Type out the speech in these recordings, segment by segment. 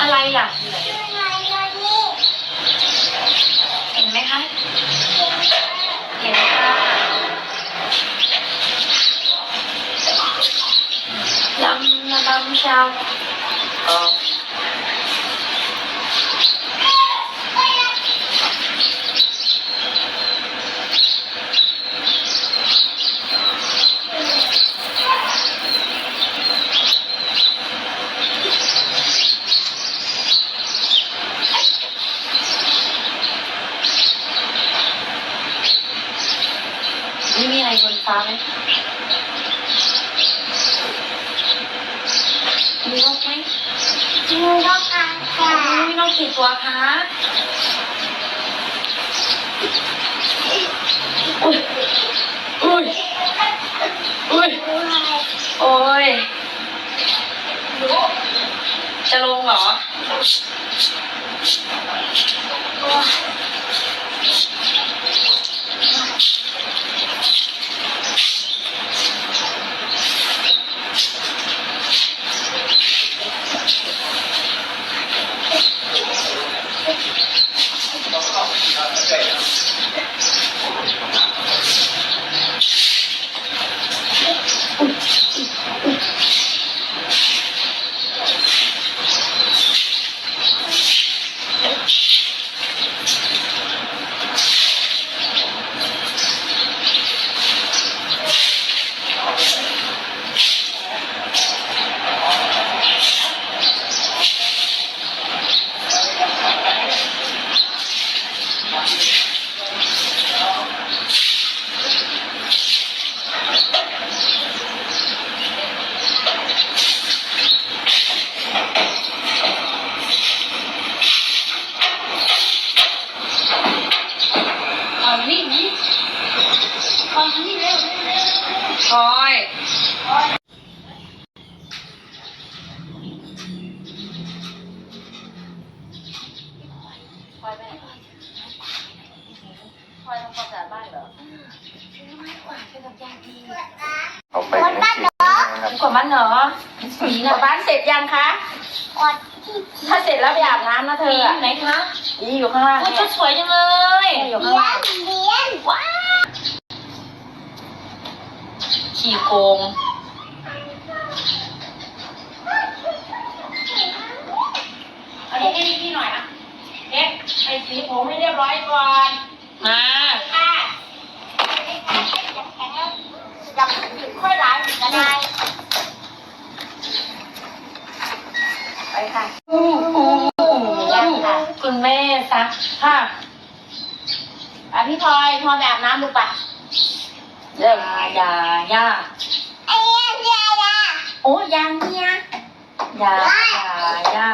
อะไรเหนื่อเห็นไหมคะ เห็นค่ะลำละลำชาวเออ ไม่ มีอะไรบนฟ้าไหมมีนกไหมมีนกกี่ตัวคะอุ้ยอุ้ยอุ้ยโอ้ยจะลงเหรอ เอานี่นี่เอานี่เร็วเร็วเร็ว พลอย พลอยไปไหนพลอยทำความสะอาดบ้านเหรอ เอาไปให้เสร็จนะ ครับกว่ามันเหรอสีกลัน่ะบบ้านเสร็จยังคะ ถ้าเสร็จแล้วไปอาบน้ำนะเธสีออะไหนคะนี่อยู่ข้างล่างโอ้ยเนี่ชุยดสวยจังเลยอยู่ข้างล่างว้าขี่โกงเอาเด็กให้พี่หน่อยนะเด็กไอ้สีผมให้เรียบร้อยก่อน มา ค่ะจับผิดค่อยล้างก็ได้ ไปค่ะ อู้อู้อู้คุณแม่ ซักผ้าอะพี่พลอยพลอยไปอาบน้ำดูปะเริ่มยาย่าโอ้ยางเนี่ยยาย่า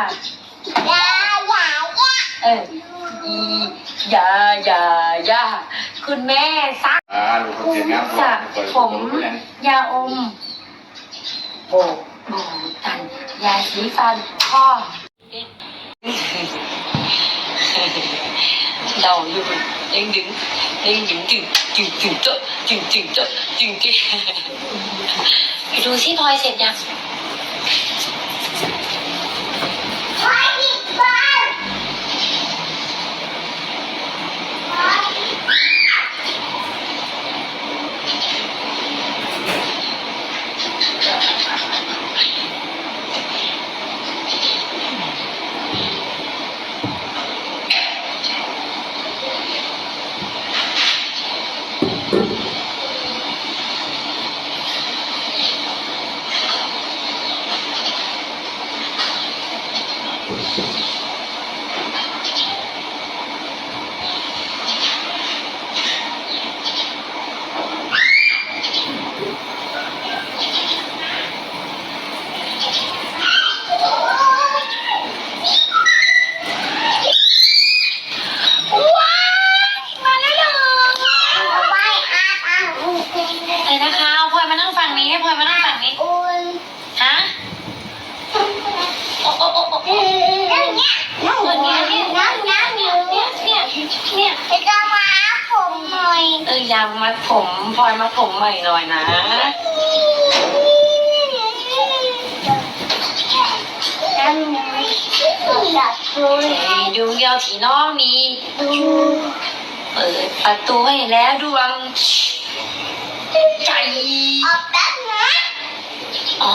ย่าเอออียายายาคุณแม่ซักอ่าลูกเขาเสร็จแล้วสระเปิดผมรู้แล้วยาอมโบกโบตันยาสีฟันพ่อ เดาอยู่ดึงดึงดึงดึงจึงจึงจึงเจาะจึงจึงเจาะจึงจึงไปดูสิพลอยเสร็จยังว้ายมาแล้วเหรอไอ้นะคะเอาพลอยมานั่งฝั่งนี้ให้พลอยมานั่งฝั่งนี้ฮะโอ้โอ้โอ้โอ้โอ้เนี่ยเนี่ยเนี่ยเนี่ยเนี่ย เนี่ยเนี่ยเอออยางมัดผมพลอยมัดผมใหม่หน่อยนะอยากมีดวงเดียวที่น้องมีเปิดประตูให้แล้วดวงใจอ๋อ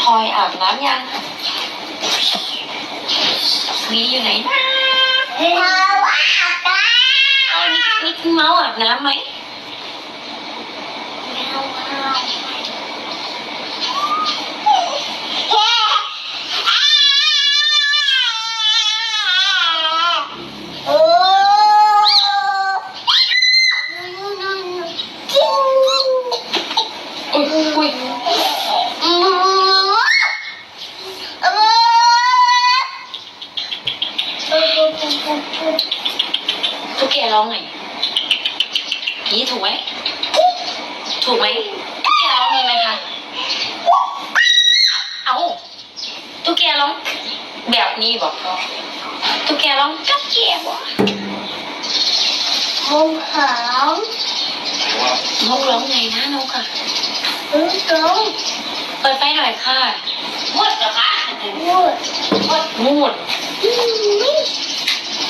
พลอยอาบน้ำยังมีอยู่ไหนนะเอานี่ เมาอาบน้ำไหม อุ้ยอุ้ยตุ๊กแกร้องไงนี่ถูกไหม ถูกไหมตุ๊กแกร้องยังไงคะ เอาตุ๊กแกร้อง แบบ นี้บอกตุ๊กแกร้องจ๊อกแกบอกนกร้องไงนะนกอะเปิดไฟหน่อยค่ะมดเหรอคะมูด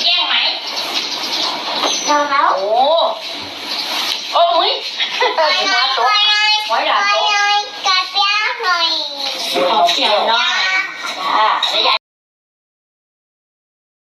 แย่งไหมโอ้โอ้ยหัวโต๊ะหัวด่าโต๊ะขอเสียงหน่อยจ้าแล้วยาย